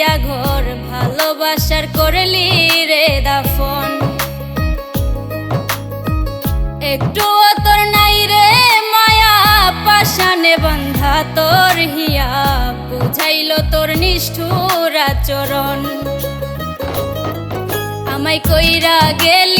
ঘর, ভালোবাসার করলি রে দাফন। একটু তোর নাই রে মায়া পাশানে বন্ধা তোর হিয়া, বুঝাইল তোর নিষ্ঠুর আচরণ। আমায় কইরা গেলি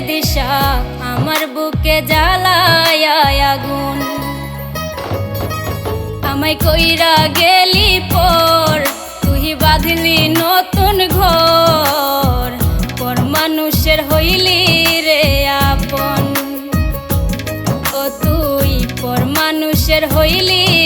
দিশা আমার বুকে জ্বালায় আগুন। আমায় কইরা গেলি পর, তুই বাঁধলি নতুন ঘর। পর মানুষের হইলি রে আপন। ও তুই, পর মানুষের হইলি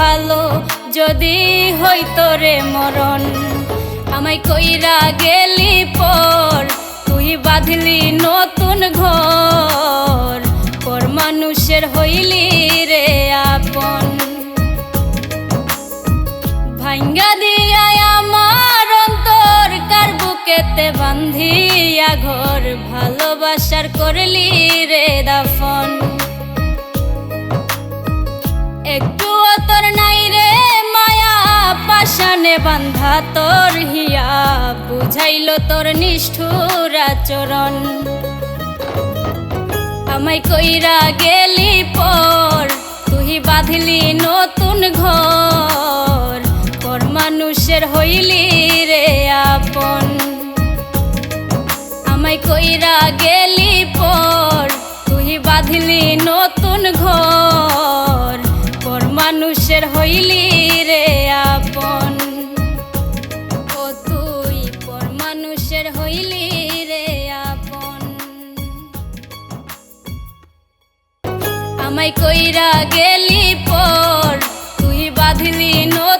ভালো যদি হইতো রে মরণ। আমায় কইরা গেলি পর, তুই বাঁধলি নতুন ঘর। পর মানুষের হইলি রে আপন। ভাঙ্গা দিয়া আমার অন্তর কার বুকেতে বান্ধিয়া ঘর, ভালোবাসার করলি রে দাফন। পাশানে বান্ধা তোর হিয়া, বুঝাইল তোর নিষ্ঠুর আচরণ। আমায় কইরা গেলি পর, তুই বাঁধলি নতুন ঘর। পর মানুষের হইলি রে আপন। আমায় কইরা গেলি পর, তুই বাঁধলি নতুন ঘর। পর মানুষের হইলি আমায় কইরা গেলি পর তুই বাঁধলি নতুন